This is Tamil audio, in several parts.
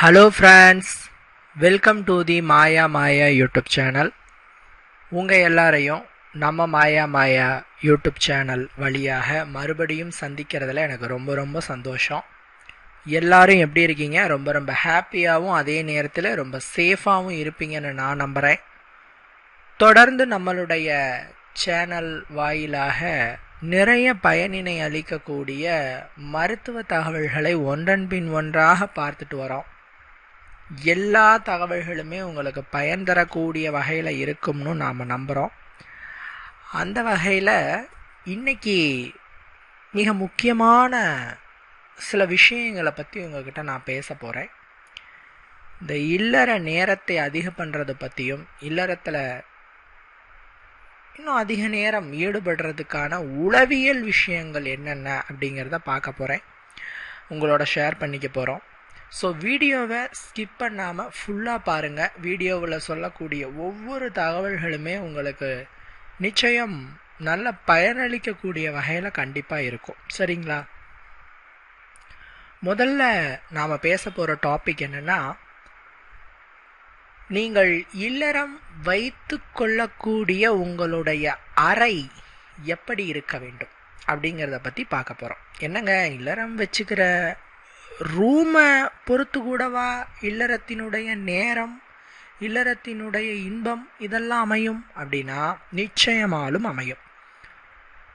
Hello friends welcome to the Maya Maya YouTube channel உங்கள் எல்லாரையும் நம்ம மாயா மாயா யூடியூப் சேனல் வழியாக மறுபடியும் சந்திக்கிறதுல எனக்கு ரொம்ப ரொம்ப சந்தோஷம். எல்லாரும் எப்படி இருக்கீங்க? ரொம்ப ரொம்ப ஹாப்பியாகவும் அதே நேரத்தில் ரொம்ப சேஃபாகவும் இருப்பீங்கன்னு நான் நம்புகிறேன் தொடர்ந்து நம்மளுடைய சேனல் வாயிலாக நிறைய பயனினை அளிக்கக்கூடிய மருத்துவ தகவல்களை ஒன்றன் பின் ஒன்றாக பார்த்துட்டு வரோம். எல்லா தகவல்களுமே உங்களுக்கு பயன் தரக்கூடிய வகையில் இருக்கும்னு நாம் நம்புகிறோம் அந்த வகையில் இன்றைக்கி மிக முக்கியமான சில விஷயங்களை பற்றி உங்ககிட்ட நான் பேச போகிறேன் இந்த இல்லற நேரத்தை அதிக பண்ணுறது பற்றியும் இல்லறத்தில் இன்னும் அதிக நேரம் ஈடுபடுறதுக்கான உளவியல் விஷயங்கள் என்னென்ன அப்படிங்கிறத பார்க்க போகிறேன் உங்களோட ஷேர் பண்ணிக்க போகிறோம் ஸோ வீடியோவை ஸ்கிப் பண்ணாமல் ஃபுல்லாக பாருங்கள் வீடியோவில் சொல்லக்கூடிய ஒவ்வொரு தகவல்களுமே உங்களுக்கு நிச்சயம் நல்ல பயனளிக்கக்கூடிய வகையில் கண்டிப்பாக இருக்கும். சரிங்களா? முதல்ல நாம் பேச போகிற டாபிக் என்னென்னா நீங்கள் இல்லறம் வைத்து கொள்ளக்கூடிய உங்களுடைய அறை எப்படி இருக்க வேண்டும் அப்படிங்கிறத பற்றி பார்க்க போகிறோம் என்னங்க இல்லறம் வச்சுக்கிற ரூமை பொறுத்து கூடவா இல்லறத்தினுடைய நேரம் இல்லறத்தினுடைய இன்பம் இதெல்லாம் அமையும் அப்படின்னா நிச்சயமாலும் அமையும்.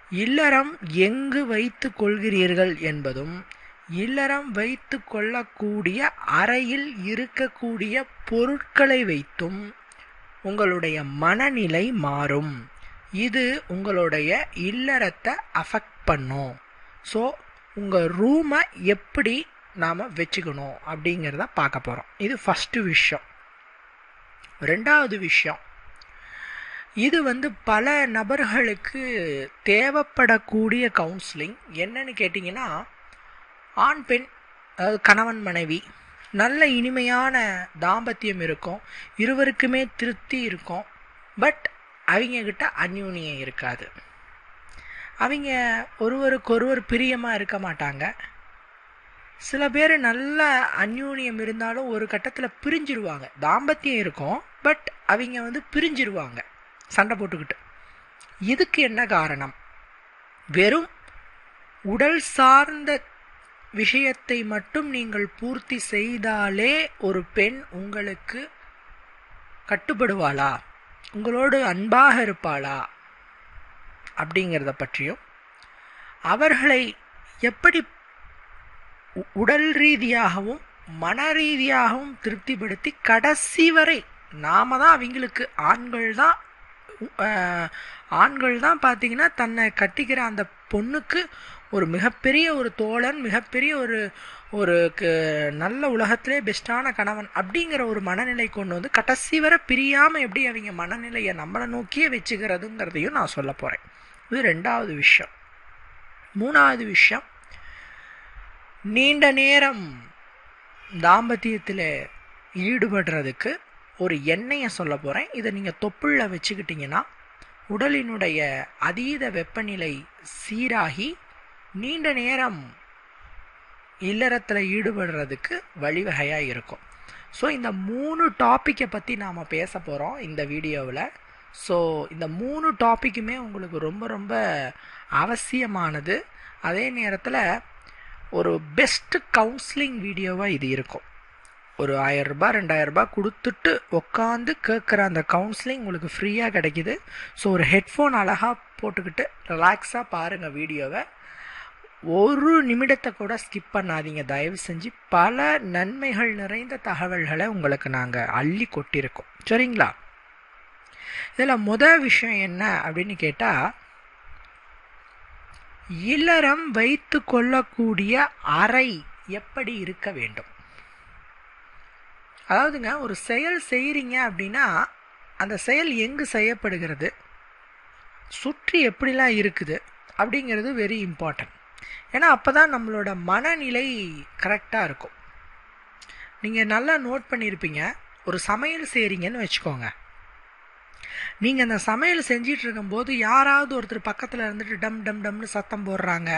இல்லறம் எங்கு வைத்து கொள்கிறீர்கள் என்பதும் இல்லறம் வைத்து கொள்ளக்கூடிய அறையில் இருக்கக்கூடிய பொருட்களை வைத்தும் உங்களுடைய மனநிலை மாறும். இது உங்களுடைய இல்லறத்தை அஃபெக்ட் பண்ணும். ஸோ உங்கள் ரூமை எப்படி நாம் வச்சுக்கணும் அப்படிங்கிறத பார்க்க போகிறோம் இது ஃபஸ்ட்டு விஷயம். ரெண்டாவது விஷயம் இது வந்து பல நபர்களுக்கு தேவைப்படக்கூடிய கவுன்சிலிங் என்னன்னு கேட்டிங்கன்னா ஆண் பெண் அதாவது கணவன் மனைவி நல்ல இனிமையான தாம்பத்தியம் இருக்கும் இருவருக்குமே திருப்தி இருக்கும் பட் அவங்கக்கிட்ட அந்யூனியம் இருக்காது. அவங்க ஒருவருக்கொருவர் பிரியமாக இருக்க மாட்டாங்க. சில பேர் நல்ல அந்யூன்யம் இருந்தாலும் ஒரு கட்டத்தில் பிரிஞ்சிருவாங்க. தாம்பத்தியம் இருக்கும் பட் அவங்க வந்து பிரிஞ்சிருவாங்க சண்டை போட்டுக்கிட்டு. இதுக்கு என்ன காரணம்? வெறும் உடல் சார்ந்த விஷயத்தை மட்டும் நீங்கள் பூர்த்தி செய்தாலே ஒரு பெண் உங்களுக்கு கட்டுப்படுவாளா? உங்களோடு அன்பாக இருப்பாளா? அப்படிங்கிறத பற்றியும் அவர்களை எப்படி உடல் ரீதியாகவும் மன ரீதியாகவும் திருப்திப்படுத்தி கடைசி வரை நாம தான் அவங்களுக்கு ஆண்கள் தான் ஆண்கள் தான் பார்த்தீங்கன்னா தன்னை கட்டிக்கிற அந்த பொண்ணுக்கு ஒரு மிகப்பெரிய ஒரு தோழன் மிகப்பெரிய ஒரு ஒரு நல்ல உலகத்திலே பெஸ்ட்டான கணவன் அப்படிங்கிற ஒரு மனநிலை கொண்டு வந்து கடைசி வரை பிரியாமல் எப்படி அவங்க மனநிலையை நம்மளை நோக்கியே வச்சுக்கிறதுங்கிறதையும் நான் சொல்ல போகிறேன் இது ரெண்டாவது விஷயம். மூணாவது விஷயம் நீண்ட நேரம் தாம்பத்தியத்தில் ஈடுபடுறதுக்கு ஒரு எண்ணெயை சொல்ல போகிறேன் இதை நீங்கள் தொப்புளில் வச்சுக்கிட்டிங்கன்னா உடலினுடைய அதீத வெப்பநிலை சீராகி நீண்ட நேரம் இல்லறத்தில் ஈடுபடுறதுக்கு வழிவகையாக இருக்கும். ஸோ இந்த மூணு டாப்பிக்கை பற்றி நாம் பேச போகிறோம் இந்த வீடியோவில். ஸோ இந்த மூணு டாப்பிக்குமே உங்களுக்கு ரொம்ப ரொம்ப அவசியமானது. அதே நேரத்தில் ஒரு பெஸ்ட்டு கவுன்சிலிங் வீடியோவாக இது இருக்கும். ஒரு ஆயரரூபா ரெண்டாயிரரூபா கொடுத்துட்டு உட்காந்து கேட்குற அந்த கவுன்சிலிங் உங்களுக்கு ஃப்ரீயாக கிடைக்கிது. ஸோ ஒரு ஹெட்ஃபோன் அழகாக போட்டுக்கிட்டு ரிலாக்ஸாக பாருங்கள் வீடியோவை ஒரு நிமிடத்தை கூட ஸ்கிப் பண்ணாதீங்க. தயவு செஞ்சு பல நன்மைகள் நிறைந்த தகவல்களை உங்களுக்கு நாங்கள் அள்ளி கொட்டியிருக்கோம் சரிங்களா? இதில் முதல் விஷயம் என்ன அப்படின்னு கேட்டால் இல்லறம் வைத்து கொள்ளக்கூடிய அறை எப்படி இருக்க வேண்டும்? அதாவதுங்க ஒரு செயல் செய்கிறீங்க அப்படின்னா அந்த செயல் எங்கு செய்யப்படுகிறது? சுற்றி எப்படிலாம் இருக்குது? அப்படிங்கிறது வெரி இம்பார்ட்டன்ட் ஏன்னா அப்போ தான் நம்மளோட மனநிலை கரெக்டாக இருக்கும். நீங்கள் நல்லா நோட் பண்ணியிருப்பீங்க ஒரு சமையல் செய்கிறீங்கன்னு வச்சுக்கோங்க. நீங்கள் அந்த சமையல் செஞ்சிட்டு இருக்கும்போது யாராவது ஒருத்தர் பக்கத்தில் இருந்துட்டு டம் டம் டம்னு சத்தம் போடுறாங்க.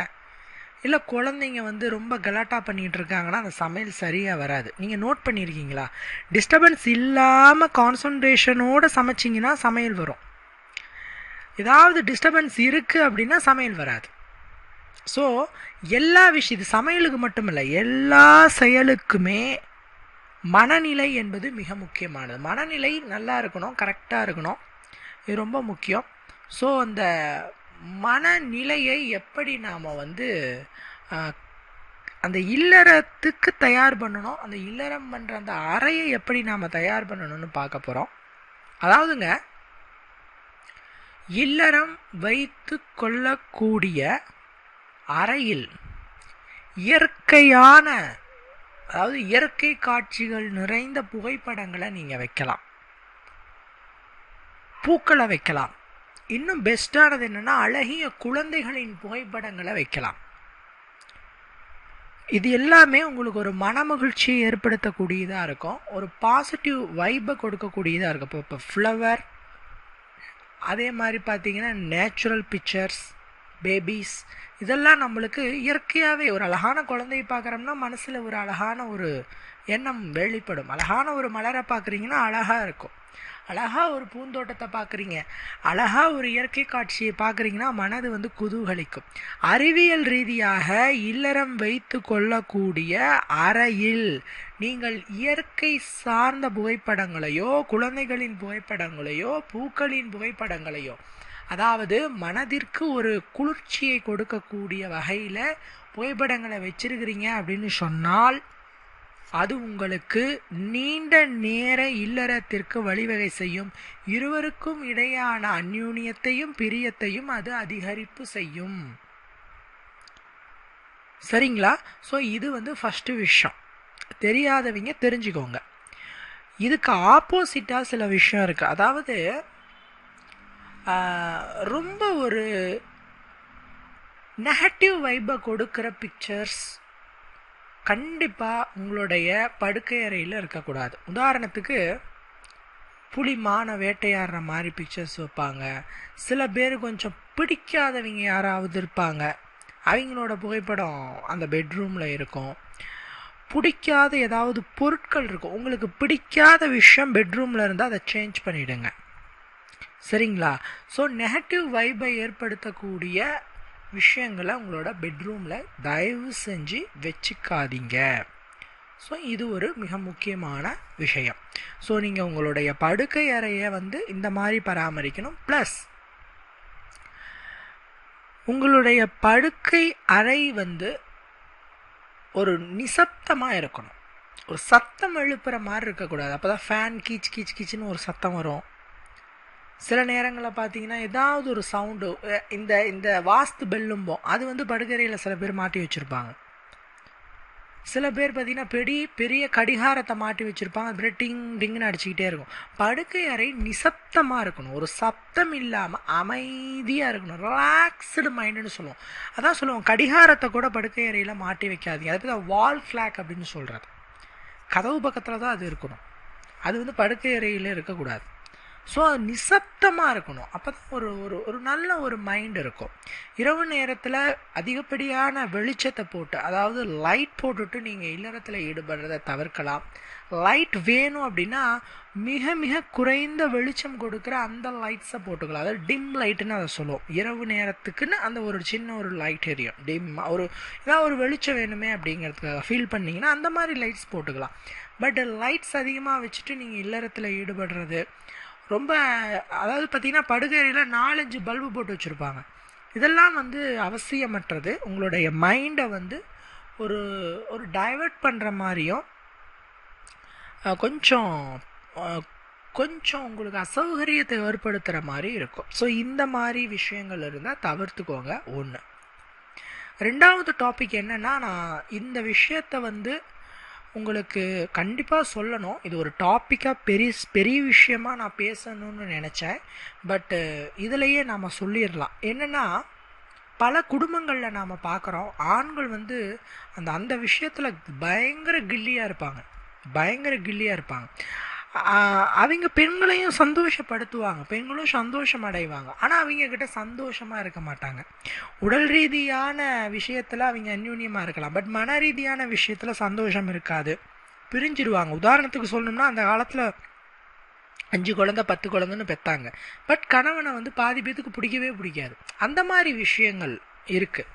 இல்லை குழந்தைங்க வந்து ரொம்ப கலாட்டா பண்ணிகிட்டு இருக்காங்கன்னா அந்த சமையல் சரியாக வராது. நீங்கள் நோட் பண்ணியிருக்கீங்களா டிஸ்டர்பன்ஸ் இல்லாமல் கான்சன்ட்ரேஷனோடு சமைச்சிங்கன்னா சமையல் வரும். ஏதாவது டிஸ்டர்பன்ஸ் இருக்குது அப்படின்னா சமையல் வராது. ஸோ எல்லா விஷயம் இது சமையலுக்கு மட்டும் இல்லை எல்லா செயலுக்குமே மனநிலை என்பது மிக முக்கியமானது. மனநிலை நல்லா இருக்கணும் கரெக்டாக இருக்கணும். இது ரொம்ப முக்கியம். ஸோ அந்த மனநிலையை எப்படி நாம் வந்து அந்த இல்லறத்துக்கு தயார் பண்ணணும் அந்த இல்லறம் பண்ணுற அந்த அறையை எப்படி நாம் தயார் பண்ணணும்னு பார்க்க போகிறோம் அதாவதுங்க இல்லறம் வைத்து கொள்ளக்கூடிய அறையில் இயற்கையான அதாவது இயற்கை காட்சிகள் நிறைந்த புகைப்படங்களை நீங்கள் வைக்கலாம். பூக்களை வைக்கலாம். இன்னும் பெஸ்டானது என்னென்னா அழகிய குழந்தைகளின் புகைப்படங்களை வைக்கலாம். இது எல்லாமே உங்களுக்கு ஒரு மன மகிழ்ச்சியை ஏற்படுத்தக்கூடியதாக இருக்கும். ஒரு பாசிட்டிவ் வைப்பை கொடுக்கக்கூடியதாக இருக்கும். இப்போ இப்போ ஃப்ளவர் அதே மாதிரி பார்த்தீங்கன்னா நேச்சுரல் பிக்சர்ஸ் பேபிஸ் இதெல்லாம் நம்மளுக்கு இயற்கையாகவே ஒரு அழகான குழந்தையை பார்க்குறோம்னா மனசில் ஒரு அழகான ஒரு எண்ணம் வெளிப்படும். அழகான ஒரு மலரை பார்க்குறீங்கன்னா அழகாக இருக்கும். அழகாக ஒரு பூந்தோட்டத்தை பார்க்குறீங்க. அழகாக ஒரு இயற்கை காட்சியை பார்க்குறீங்கன்னா மனது வந்து குதூகலிக்கும். அறிவியல் ரீதியாக இல்லறம் வைத்து கொள்ளக்கூடிய அறையில் நீங்கள் இயற்கை சார்ந்த புகைப்படங்களையோ குழந்தைகளின் புகைப்படங்களையோ பூக்களின் புகைப்படங்களையோ அதாவது மனதிற்கு ஒரு குளிர்ச்சியை கொடுக்கக்கூடிய வகையில் புகைப்படங்களை வச்சிருக்கிறீங்க அப்படின்னு சொன்னால் அது உங்களுக்கு நீண்ட நேர இல்லறத்திற்கு வழிவகை செய்யும். இருவருக்கும் இடையான அந்யூன்யத்தையும் பிரியத்தையும் அது அதிகரிப்பு செய்யும். சரிங்களா? ஸோ இது வந்து ஃபஸ்ட்டு விஷயம். தெரியாதவங்க தெரிஞ்சுக்கோங்க. இதுக்கு ஆப்போசிட்டாக சில விஷயம் இருக்குது அதாவது ரொம்ப ஒரு நெகட்டிவ் வைப்பை கொடுக்குற பிக்சர்ஸ் கண்டிப்பாக உங்களுடைய படுக்கை அறையில் இருக்கக்கூடாது. உதாரணத்துக்கு புலி மான வேட்டையாடுற மாதிரி பிக்சர்ஸ் வைப்பாங்க. சில பேர் கொஞ்சம் பிடிக்காதவங்க யாராவது இருப்பாங்க. அவங்களோட புகைப்படம் அந்த பெட்ரூமில் இருக்கும். பிடிக்காத ஏதாவது பொருட்கள் இருக்கும் உங்களுக்கு பிடிக்காத விஷயம் பெட்ரூமில் இருந்தால் அதை சேஞ்ச் பண்ணிவிடுங்க சரிங்களா? ஸோ நெகட்டிவ் வைப்பை ஏற்படுத்தக்கூடிய விஷயங்களை உங்களோட பெட்ரூமில் தயவு செஞ்சு வச்சுக்காதீங்க. ஸோ இது ஒரு மிக முக்கியமான விஷயம். ஸோ நீங்கள் உங்களுடைய படுக்கை அறையை வந்து இந்த மாதிரி பராமரிக்கணும். ப்ளஸ் உங்களுடைய படுக்கை அறை வந்து ஒரு நிசப்தமாக இருக்கணும். ஒரு சத்தம் எழுப்புகிற மாதிரி இருக்கக்கூடாது. அப்போ தான் ஃபேன் கீச் கீச் கீச்சுன்னு ஒரு சத்தம் வரும். சில நேரங்களில் பார்த்தீங்கன்னா ஏதாவது ஒரு சவுண்டு இந்த இந்த வாஸ்து பெல்லும்போம் அது வந்து படுகரையில் சில பேர் மாட்டி வச்சுருப்பாங்க. சில பேர் பார்த்தீங்கன்னா பெரிய பெரிய கடிகாரத்தை மாட்டி வச்சுருப்பாங்க. அது டிங் டிங்னு அடிச்சுக்கிட்டே இருக்கும். படுக்கை அறை நிசப்தமாக இருக்கணும். ஒரு சப்தம் இல்லாமல் அமைதியாக இருக்கணும். ரிலாக்ஸ்டு மைண்டுன்னு சொல்லுவோம். அதான் சொல்லுவோம். கடிகாரத்தை கூட படுக்கை அறையில் மாட்டி வைக்காதீங்க. அது தான் வால் ஃப்ளாக் அப்படின்னு சொல்கிறது கதவு பக்கத்தில் தான் அது இருக்கணும். அது வந்து படுக்கை அறையில் இருக்கக்கூடாது. ஸோ அது நிசப்தமாக இருக்கணும். அப்போ தான் ஒரு ஒரு ஒரு நல்ல ஒரு மைண்ட் இருக்கும். இரவு நேரத்தில் அதிகப்படியான வெளிச்சத்தை போட்டு அதாவது லைட் போட்டுட்டு நீங்கள் இல்லறத்தில் ஈடுபடுறதை தவிர்க்கலாம். லைட் வேணும் அப்படின்னா மிக மிக குறைந்த வெளிச்சம் கொடுக்குற அந்த லைட்ஸை போட்டுக்கலாம். அதாவது டிம் லைட்டுன்னு அதை சொல்லுவோம். இரவு நேரத்துக்குன்னு அந்த ஒரு சின்ன ஒரு லைட் எரியும். டிம் ஒரு ஏதாவது ஒரு வெளிச்சம் வேணுமே அப்படிங்கிறதுக்காக ஃபீல் பண்ணிங்கன்னா அந்த மாதிரி லைட்ஸ் போட்டுக்கலாம். பட் லைட்ஸ் அதிகமாக வச்சுட்டு நீங்கள் இல்லறத்தில் ஈடுபடுறது ரொம்ப அதாவது பார்த்திங்கன்னா படுகையில் நாலஞ்சு பல்பு போட்டு வச்சுருப்பாங்க. இதெல்லாம் வந்து அவசியமற்றது. உங்களுடைய மைண்டை வந்து ஒரு ஒரு டைவெர்ட் பண்ணுற மாதிரியும் கொஞ்சம் கொஞ்சம் உங்களுக்கு அசௌகரியத்தை ஏற்படுத்துகிற மாதிரி இருக்கும். ஸோ இந்த மாதிரி விஷயங்கள் இருந்தால் தவிர்த்துக்கோங்க. ஒன்று ரெண்டாவது டாபிக் என்னென்னா நான் இந்த விஷயத்தை வந்து உங்களுக்கு கண்டிப்பாக சொல்லணும். இது ஒரு டாப்பிக்காக பெரிய பெரிய விஷயமாக நான் பேசணும்னு நினச்சேன். பட்டு இதிலையே நாம் சொல்லிடலாம். என்னென்னா பல குடும்பங்களில் நாம் பார்க்குறோம் ஆண்கள் வந்து அந்த அந்த விஷயத்தில் பயங்கர கில்லியாக இருப்பாங்க. பயங்கர கில்லியாக இருப்பாங்க. அவங்க பெண்களையும் சந்தோஷப்படுத்துவாங்க. பெண்களும் சந்தோஷம் அடைவாங்க ஆனால் அவங்க கிட்ட சந்தோஷமாக இருக்க மாட்டாங்க. உடல் ரீதியான விஷயத்தில் அவங்க அந்யூன்யமாக இருக்கலாம். பட் மன ரீதியான விஷயத்தில் சந்தோஷம் இருக்காது. பிரிஞ்சிருவாங்க. உதாரணத்துக்கு சொல்லணும்னா அந்த காலத்தில் அஞ்சு குழந்தை பத்து குழந்தைன்னு பெற்றாங்க பட் கணவனை வந்து பாதி பேத்துக்கு பிடிக்கவே பிடிக்காது. அந்த மாதிரி விஷயங்கள் இருக்குது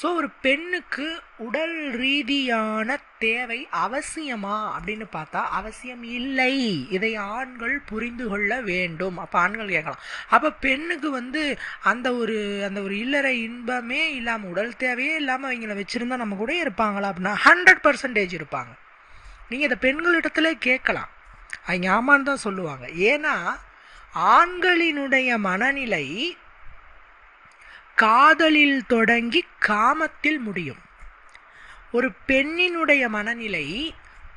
ஸோ ஒரு பெண்ணுக்கு உடல் ரீதியான தேவை அவசியமா அப்படின்னு பார்த்தா அவசியம் இல்லை. இதை ஆண்கள் புரிந்து கொள்ள வேண்டும். அப்போ ஆண்கள் கேட்கலாம். அப்போ பெண்ணுக்கு வந்து அந்த ஒரு அந்த ஒரு இல்லற இன்பமே இல்லாமல் உடல் தேவையே இல்லாமல் அவங்கள வச்சுருந்தா நம்ம கூட இருப்பாங்களா அப்படின்னா ஹண்ட்ரட் பர்சன்டேஜ் இருப்பாங்க. நீங்கள் இதை பெண்களிடத்துல கேட்கலாம். அவங்க ஆமான்னு தான் சொல்லுவாங்க. ஏன்னா ஆண்களினுடைய மனநிலை காதலில் தொடங்கி காமத்தில் முடியும். ஒரு பெண்ணினுடைய மனநிலை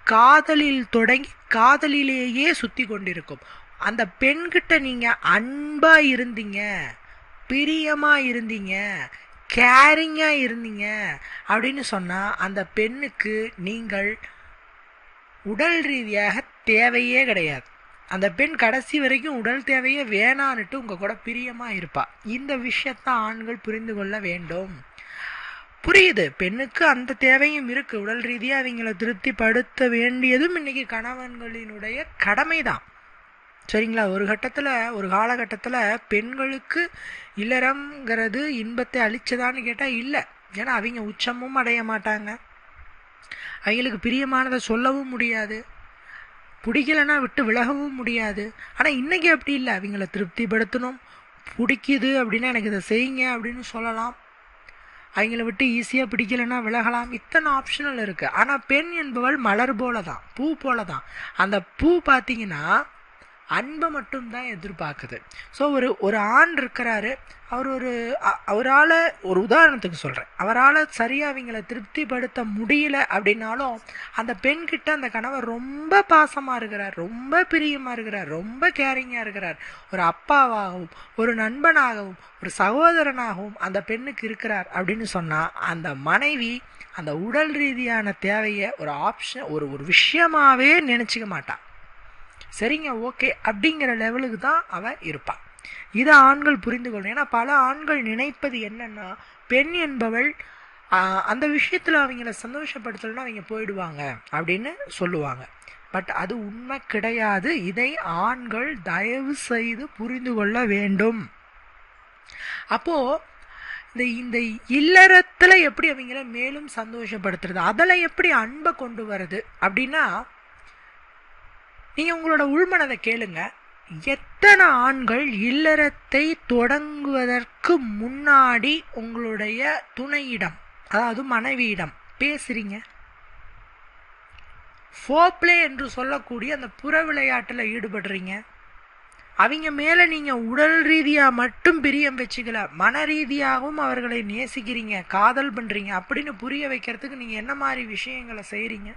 காதலில் தொடங்கி காதலிலேயே சுத்தி கொண்டிருக்கும். அந்த பெண்கிட்ட நீங்க அன்பா இருந்தீங்க பிரியமா இருந்தீங்க கேரிங்கா இருந்தீங்க அப்படின்னு சொன்னா அந்த பெண்ணுக்கு நீங்கள் உடல் ரீதியாக தேவையே கிடையாது. அந்த பெண் கடைசி வரைக்கும் உடல் தேவையே வேணான்னுட்டு உங்கள் கூட பிரியமா இருப்பா. இந்த விஷயத்த ஆண்கள் புரிந்து கொள்ள வேண்டும். புரியுது. பெண்ணுக்கு அந்த தேவையும் இருக்குது உடல் ரீதியாக அவங்கள திருப்திப்படுத்த வேண்டியதும் இன்னைக்கு கணவன்களினுடைய கடமை தான் சரிங்களா? ஒரு கட்டத்தில் ஒரு காலகட்டத்தில் பெண்களுக்கு இல்லறங்கிறது இன்பத்தை அழிச்சதான்னு கேட்டால் இல்லை. ஏன்னா அவங்க உச்சமும் அடைய மாட்டாங்க. அவங்களுக்கு பிரியமானதை சொல்லவும் முடியாது. பிடிக்கலன்னா விட்டு விலகவும் முடியாது. ஆனால் இன்றைக்கி அப்படி இல்லை. அவங்கள திருப்திப்படுத்தணும். பிடிக்குது அப்படின்னா எனக்கு இதை செய்யுங்க அப்படின்னு சொல்லலாம். அவங்கள விட்டு ஈஸியாக பிடிக்கலன்னா விலகலாம். இத்தனை ஆப்ஷனல் இருக்குது ஆனால் பெண் என்பவள் மலர் போல தான் பூ போல தான் அந்த பூ பார்த்தீங்கன்னா அன்பை மட்டும்தான் எதிர்பார்க்குது. ஸோ ஒரு ஒரு ஆண் இருக்கிறாரு. அவர் ஒரு அவரால் ஒரு உதாரணத்துக்கு சொல்கிறேன் அவரால் சரியாக அவங்கள திருப்திப்படுத்த முடியல அப்படின்னாலும் அந்த பெண்கிட்ட அந்த கணவர் ரொம்ப பாசமாக இருக்கிறார். ரொம்ப பிரியமாக இருக்கிறார். ரொம்ப கேரிங்காக இருக்கிறார். ஒரு அப்பாவாகவும் ஒரு நண்பனாகவும் ஒரு சகோதரனாகவும் அந்த பெண்ணுக்கு இருக்கிறார் அப்படின்னு சொன்னால் அந்த மனைவி அந்த உடல் ரீதியான தேவையை ஒரு ஆப்ஷன் ஒரு ஒரு விஷயமாகவே நினச்சிக்க மாட்டான் சரிங்க ஓகே அப்படிங்கிற லெவலுக்கு தான் அவள் இருப்பான் இதை ஆண்கள் புரிந்து கொள்ளணும். ஏன்னா பல ஆண்கள் நினைப்பது என்னன்னா பெண் என்பவள் அந்த விஷயத்தில் அவங்கள சந்தோஷப்படுத்தலன்னா அவங்க போயிடுவாங்க அப்படின்னு சொல்லுவாங்க. பட் அது உண்மை கிடையாது. இதை ஆண்கள் தயவு செய்து புரிந்து கொள்ள வேண்டும். அப்போ இந்த இந்த இல்லறத்தில் எப்படி அவங்கள மேலும் சந்தோஷப்படுத்துறது? அதில் எப்படி அன்பை கொண்டு வருது அப்படின்னா நீங்கள் உங்களோட உள்மனதை கேளுங்க. எத்தனை ஆண்கள் இல்லறத்தை தொடங்குவதற்கு முன்னாடி உங்களுடைய துணையிடம் அதாவது மனைவியிடம் பேசுறீங்க? ஃபோப்ளே என்று சொல்லக்கூடிய அந்த புற விளையாட்டில் ஈடுபடுறீங்க. அவங்க மேலே நீங்கள் உடல் ரீதியாக மட்டும் பிரியம் வச்சுக்கல மன ரீதியாகவும் அவர்களை நேசிக்கிறீங்க காதல் பண்ணுறீங்க அப்படின்னு புரிய வைக்கிறதுக்கு நீங்கள் என்ன மாதிரி விஷயங்களை செய்கிறீங்க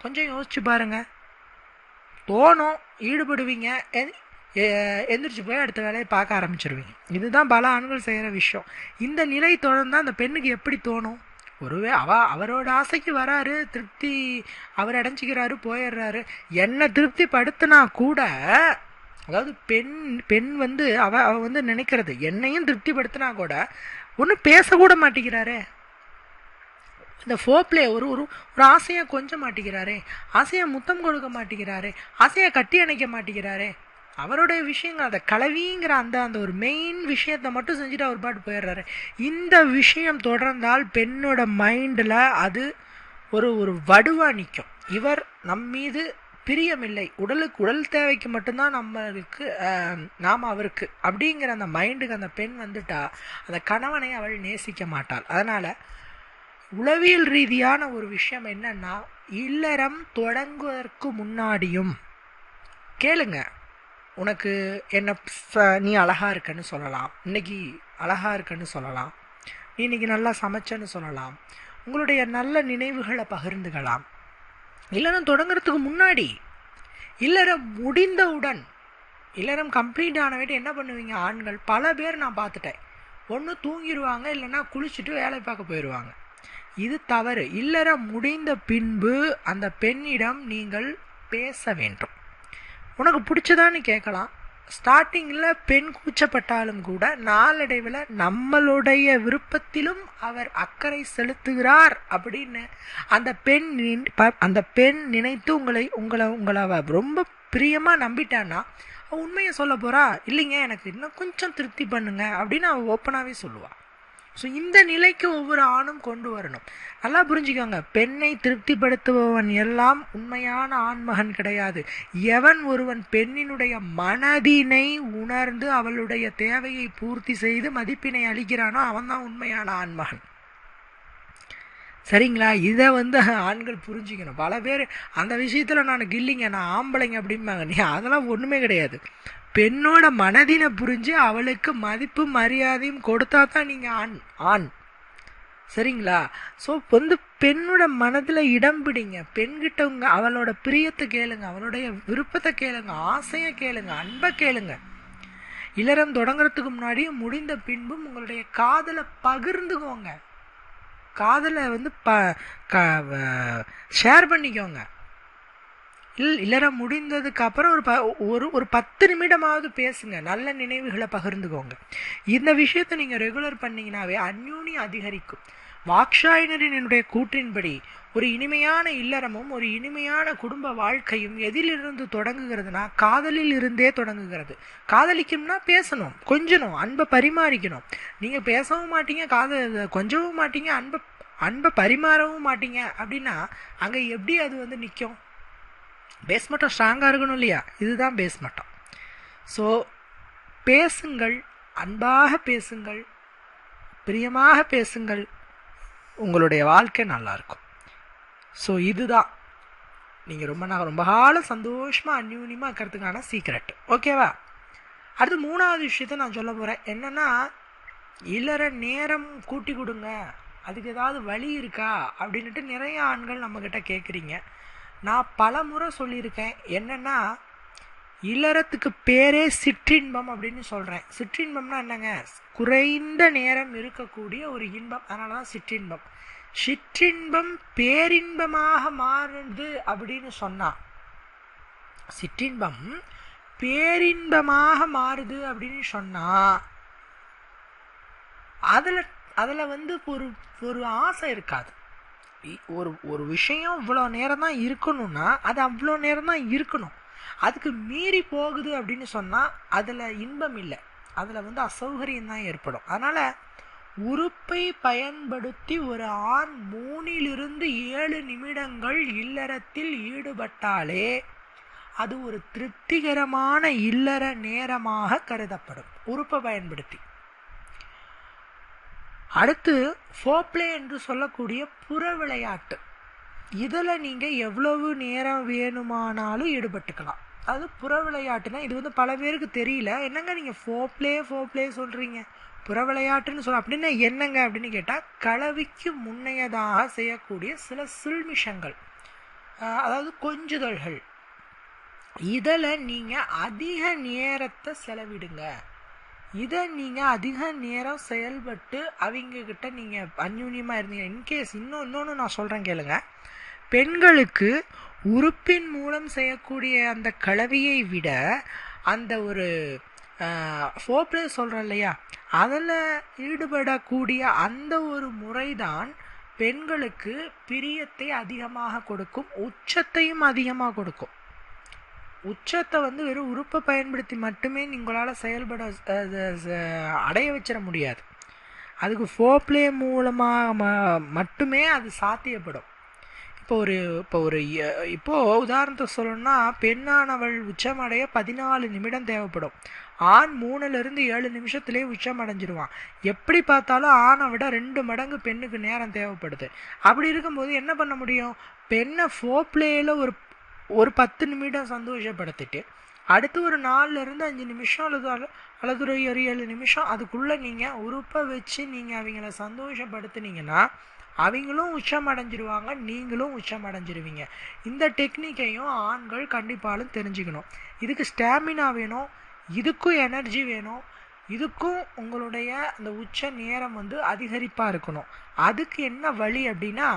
கொஞ்சம் யோசிச்சு பாருங்கள் தோணும் ஈடுபடுவீங்க எந்திரிச்சு போய் அடுத்த வேலையை பார்க்க ஆரம்பிச்சிருவீங்க. இதுதான் பல ஆண்கள் செய்கிற விஷயம். இந்த நிலை தொடர்ந்தால் அந்த பெண்ணுக்கு எப்படி தோணும்? ஒருவே அவ அவரோட ஆசைக்கு வராரு திருப்தி அவர் அடைஞ்சிக்கிறாரு போயிடுறாரு. என்னை திருப்தி படுத்தினா கூட அதாவது பெண் பெண் வந்து அவ அவ வந்து நினைக்கிறது என்னையும் திருப்திப்படுத்தினா கூட ஒன்றும் பேசக்கூட மாட்டேங்கிறாரே. இந்த ஃபோப்ளே ஒரு ஒரு ஒரு ஆசையை கொஞ்ச மாட்டேங்கிறாரே ஆசையை முத்தம் கொடுக்க மாட்டேங்கிறாரே ஆசையை கட்டி அணைக்க மாட்டேங்கிறாரே அவருடைய விஷயங்கள் அந்த கலவிங்கிற அந்த அந்த ஒரு மெயின் விஷயத்தை மட்டும் செஞ்சுட்டு அவர் பாட்டு போயிடுறாரு. இந்த விஷயம் தொடர்ந்தால் பெண்ணோட மைண்டில் அது ஒரு ஒரு வடுவாக நிற்கும் இவர் நம் மீது பிரியமில்லை. உடலுக்கு உடல் தேவைக்கு மட்டும்தான் நம்மளுக்கு நாம் அவருக்கு அப்படிங்கிற அந்த மைண்டுக்கு அந்த பெண் வந்துட்டா அந்த கணவனை அவள் நேசிக்க மாட்டாள். அதனால் உளவியல் ரீதியான ஒரு விஷயம் என்னன்னா இல்லறம் தொடங்குவதற்கு முன்னாடியும் கேளுங்க உனக்கு என்ன நீ அழகா இருக்கன்னு சொல்லலாம். இன்னைக்கு அழகா இருக்கன்னு சொல்லலாம். நீ இன்னைக்கு நல்லா சமைச்சன்னு சொல்லலாம். உங்களுடைய நல்ல நினைவுகளை பகிர்ந்துக்கலாம். இல்லறம் தொடங்குறதுக்கு முன்னாடி இல்லறம் முடிந்தவுடன் இல்லறம் கம்ப்ளீட் ஆனவேட்டு என்ன பண்ணுவீங்க? ஆண்கள். பல பேர் நான் பார்த்துட்டேன். ஒன்று தூங்கிடுவாங்க இல்லைன்னா குளிச்சுட்டு வேலை பார்க்க போயிடுவாங்க. இது தவறு. இல்லறம் முடிந்த பின்பு அந்த பெண்ணிடம் நீங்கள் பேச வேண்டும். உனக்கு பிடிச்சதான்னு கேட்கலாம். ஸ்டார்டிங்கில் பெண் கூச்சப்பட்டாலும் கூட நாளடைவில் நம்மளுடைய விருப்பத்திலும் அவர் அக்கறை செலுத்துகிறார் அப்படின்னு அந்த பெண் நின்- அந்த பெண் நினைத்து உங்களை உங்களை உங்களை அவ ரொம்ப பிரியமாக நம்பிட்டான்னா உண்மையை சொல்ல போகிறா இல்லைங்க எனக்கு இன்னும் கொஞ்சம் திருப்தி பண்ணுங்க அப்படின்னு அவள் ஓப்பனாகவே சொல்லுவாள் ஸோ இந்த நிலைக்கு ஒவ்வொரு ஆணும் கொண்டு வரணும். நல்லா புரிஞ்சுக்கோங்க. பெண்ணை திருப்திப்படுத்துபவன் எல்லாம் உண்மையான ஆண்மகன் கிடையாது. எவன் ஒருவன் பெண்ணினுடைய மனதினை உணர்ந்து அவளுடைய தேவையை பூர்த்தி செய்து மதிப்பினை அளிக்கிறானோ அவன்தான் உண்மையான ஆண்மகன். சரிங்களா? இதை வந்து ஆண்கள் புரிஞ்சுக்கணும். பல பேர் அந்த விஷயத்தில் நான் கில்லிங்க நான் ஆம்பளைங்க அப்படிம்பாங்க. நீ அதெல்லாம் ஒன்றுமே கிடையாது. பெண்ணோட மனதினை புரிஞ்சு அவளுக்கு மதிப்பு மரியாதையும் கொடுத்தா தான் நீங்கள் ஆண் ஆண். சரிங்களா? ஸோ வந்து பெண்ணோட மனதில் இடம் பிடிங்க. பெண்கிட்ட உங்க அவளோட பிரியத்தை கேளுங்க. அவளுடைய விருப்பத்தை கேளுங்க. ஆசையை கேளுங்க. அன்பை கேளுங்க. இளரம் தொடங்குறதுக்கு முன்னாடியும் முடிந்த பின்பும் உங்களுடைய காதலை பகிர்ந்துக்கோங்க. காதலை வந்து ப ஷேர் பண்ணிக்கோங்க. இல் இல்லறம் முடிந்ததுக்கு அப்புறம் ஒரு ப ஒரு ஒரு பத்து நிமிடமாவது பேசுங்க. நல்ல நினைவுகளை பகிர்ந்துக்கோங்க. இந்த விஷயத்தை நீங்கள் ரெகுலர் பண்ணிங்கனாவே அந்யூனி அதிகரிக்கும். வாக்ஷாயினரின் என்னுடைய கூற்றின்படி ஒரு இனிமையான இல்லறமும் ஒரு இனிமையான குடும்ப வாழ்க்கையும் எதிலிருந்து தொடங்குகிறதுனா காதலில் இருந்தே தொடங்குகிறது. காதலிக்கும்னா பேசணும் கொஞ்சணும் அன்பை பரிமாறிக்கணும். நீங்கள் பேசவும் மாட்டீங்க காதல் கொஞ்சவும் மாட்டீங்க அன்பை அன்பை பரிமாறவும் மாட்டீங்க அப்படின்னா அங்கே எப்படி அது வந்து நிற்கும் பேஸ் மட்டம் ஸ்ட்ராங்காக இருக்கணும் இல்லையா? இதுதான் பேஸ் மட்டம். ஸோ பேசுங்கள் அன்பாக பேசுங்கள் பிரியமாக பேசுங்கள் உங்களுடைய வாழ்க்கை நல்லாயிருக்கும் ஸோ இதுதான். நீங்கள் ரொம்ப நான் ரொம்ப காலம் சந்தோஷமாக அந்யூன்யமாக இருக்கிறதுக்கான சீக்ரெட் ஓகேவா அடுத்து மூணாவது விஷயத்த நான் சொல்ல போகிறேன் என்னென்னா இல்லற நேரம் கூட்டி கொடுங்க. அதுக்கு ஏதாவது வழி இருக்கா? அப்படின்ட்டு நிறைய ஆண்கள் நம்மக்கிட்ட கேட்குறீங்க நான் பல முறை சொல்லியிருக்கேன். என்னென்னா இல்லறத்துக்கு பேரே சிற்றின்பம் அப்படின்னு சொல்கிறேன் சிற்றின்பம்னா என்னங்க? குறைந்த நேரம் இருக்கக்கூடிய ஒரு இன்பம். அதனால தான் சிற்றின்பம். சிற்றின்பம் பேரின்பமாக மாறுது அப்படின்னு சொன்னா சிற்றின்பம் பேரின்பமாக மாறுது அப்படின்னு சொன்னா அதில் அதில் வந்து ஒரு ஒரு ஆசை இருக்காது. ஒரு ஒரு விஷயம் இவ்வளோ நேரம் தான் இருக்கணும்னா அது அவ்வளோ நேரம் தான் இருக்கணும். அதுக்கு மீறி போகுது அப்படின்னு சொன்னால் அதில் இன்பம் இல்லை. அதில் வந்து அசௌகரியம் தான் ஏற்படும். அதனால் உறுப்பை பயன்படுத்தி ஒரு ஆண் மூணிலிருந்து ஏழு நிமிடங்கள் இல்லறத்தில் ஈடுபட்டாலே அது ஒரு திருப்திகரமான இல்லற நேரமாக கருதப்படும். உறுப்பை பயன்படுத்தி. அடுத்து ஃபோப்ளே என்று சொல்லக்கூடிய புற விளையாட்டு. இதில் நீங்கள் எவ்வளவு நேரம் வேணுமானாலும் ஈடுபட்டுக்கலாம். அது புற விளையாட்டுனா இது வந்து பல பேருக்கு தெரியல. என்னங்க நீங்கள் ஃபோப்ளே ஃபோப்ளே சொல்கிறீங்க புற விளையாட்டுன்னு சொல்ல அப்படின்னா என்னங்க அப்படின்னு கேட்டால் கலவிக்கு முன்னையதாக செய்யக்கூடிய சில சில்மிஷங்கள். அதாவது கொஞ்சுதல்கள். இதில் நீங்கள் அதிக நேரத்தை செலவிடுங்க. இதை நீங்கள் அதிக நேரம் செயல்பட்டு அவங்கக்கிட்ட நீங்கள் அந்யூன்யமாக இருந்தீங்க. இன்கேஸ் இன்னும் இன்னொன்று நான் சொல்கிறேன் கேளுங்க. பெண்களுக்கு உறுப்பின் மூலம் செய்யக்கூடிய அந்த கலவையை விட அந்த ஒரு ஃபோப்ளே சொல்கிறேன் இல்லையா? அதில் ஈடுபடக்கூடிய அந்த ஒரு முறைதான் பெண்களுக்கு பிரியத்தை அதிகமாக கொடுக்கும் உச்சத்தையும் அதிகமாக கொடுக்கும். உச்சத்தை வந்து வெறும் உறுப்பை பயன்படுத்தி மட்டுமே உங்களால் செயல்பட அடைய வச்சிட முடியாது. அதுக்கு ஃபோப்ளே மூலமாக ம- மட்டுமே அது சாத்தியப்படும். இப்போ ஒரு இப்போ ஒரு இப்போது உதாரணத்தை சொல்லணும்னா பெண்ணானவள் உச்சமடைய பதினாலு நிமிடம் தேவைப்படும். ஆண் மூணுலேருந்து ஏழு நிமிஷத்துலேயே உச்சம் அடைஞ்சிருவான் எப்படி பார்த்தாலும் ஆணை விட ரெண்டு மடங்கு பெண்ணுக்கு நேரம் தேவைப்படுது. அப்படி இருக்கும்போது என்ன பண்ண முடியும்? பெண்ணை ஃபோப்ளேயில் ஒரு ஒரு பத்து நிமிடம் சந்தோஷப்படுத்திட்டு அடுத்து ஒரு நாலுல இருந்து அஞ்சு நிமிஷம் அல்லது அல்லது ஒரு ஒரு ஏழு நிமிஷம் அதுக்குள்ளே நீங்கள் உறுப்பை வச்சு நீங்கள் அவங்கள சந்தோஷப்படுத்துனீங்கன்னா அவங்களும் உச்சம் அடைஞ்சிருவாங்க நீங்களும் உச்சம் அடைஞ்சிருவீங்க இந்த டெக்னிக்கையும் ஆண்கள் கண்டிப்பாலும் தெரிஞ்சுக்கணும். இதுக்கு ஸ்டாமினா வேணும் இதுக்கும் எனர்ஜி வேணும் இதுக்கும் உங்களுடைய அந்த உச்ச நேரம் வந்து அதிகரிப்பாக இருக்கணும். அதுக்கு என்ன வழி அப்படின்னா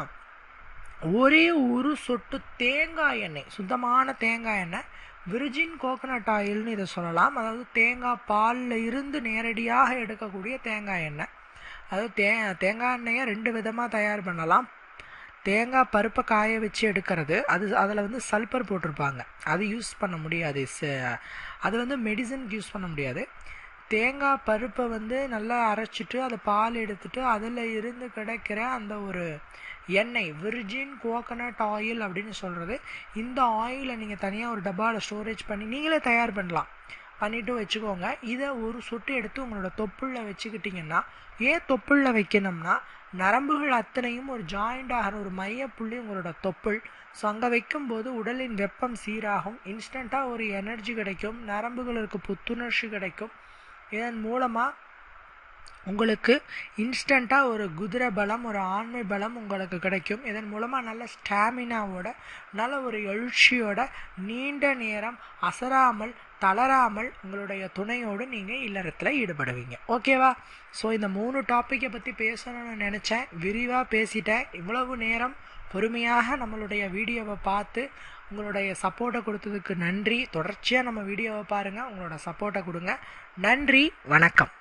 ஒரே ஒரு சொட்டு தேங்காய் எண்ணெய் சுத்தமான தேங்காய் எண்ணெய் விர்ஜின் கோகனட் ஆயில்னு இதை சொல்லலாம். அதாவது தேங்காய் பாலில் இருந்து நேரடியாக எடுக்கக்கூடிய தேங்காய் எண்ணெய். அதாவது தே தேங்காய் எண்ணெயை ரெண்டு விதமாக தயார் பண்ணலாம். தேங்காய் பருப்பை காய வச்சு எடுக்கிறது. அது அதில் வந்து சல்பர் போட்டிருப்பாங்க. அது யூஸ் பண்ண முடியாது. அது வந்து மெடிசனுக்கு யூஸ் பண்ண முடியாது. தேங்காய் பருப்பை வந்து நல்லா அரைச்சிட்டு அதை பால் எடுத்துட்டு அதில் இருந்து கிடைக்கிற அந்த ஒரு எண்ணெய் விர்ஜின் கோகனட் ஆயில் அப்படின்னு சொல்கிறது இந்த ஆயிலை நீங்கள் தனியாக ஒரு டப்பாவில் ஸ்டோரேஜ் பண்ணி நீங்களே தயார் பண்ணலாம். பண்ணிவிட்டு வச்சுக்கோங்க. இதை ஒரு சொட்டு எடுத்து உங்களோட தொப்புளில் வச்சுக்கிட்டிங்கன்னா ஏன் தொப்புளில் வைக்கணும்னா நரம்புகள் அத்தனையும் ஒரு ஜாயிண்ட் ஆகிற ஒரு மையப்புள்ளி உங்களோட தொப்புள். ஸோ அங்கே வைக்கும்போது உடலின் வெப்பம் சீராகும். இன்ஸ்டண்ட்டாக ஒரு எனர்ஜி கிடைக்கும். நரம்புகளுக்கு புத்துணர்ச்சி கிடைக்கும். இதன் மூலமாக உங்களுக்கு இன்ஸ்டண்ட்டாக ஒரு குதிரை பலம் ஒரு ஆண்மை பலம் உங்களுக்கு கிடைக்கும். இதன் மூலமாக நல்ல ஸ்டாமினாவோட நல்ல ஒரு எழுச்சியோட நீண்ட நேரம் அசராமல் தளராமல் உங்களுடைய துணையோடு நீங்கள் இல்லறத்தில் ஈடுபடுவீங்க. ஓகேவா ஸோ இந்த மூணு டாப்பிக்கை பற்றி பேசணும்னு நினச்சேன். விரிவாக பேசிட்டேன். இவ்வளவு நேரம் பொறுமையாக நம்மளுடைய வீடியோவை பார்த்து உங்களுடைய சப்போர்ட்டை கொடுத்ததுக்கு நன்றி. தொடர்ச்சியாக நம்ம வீடியோவை பாருங்கள் உங்களோட சப்போர்ட்டை கொடுங்க. நன்றி. வணக்கம்.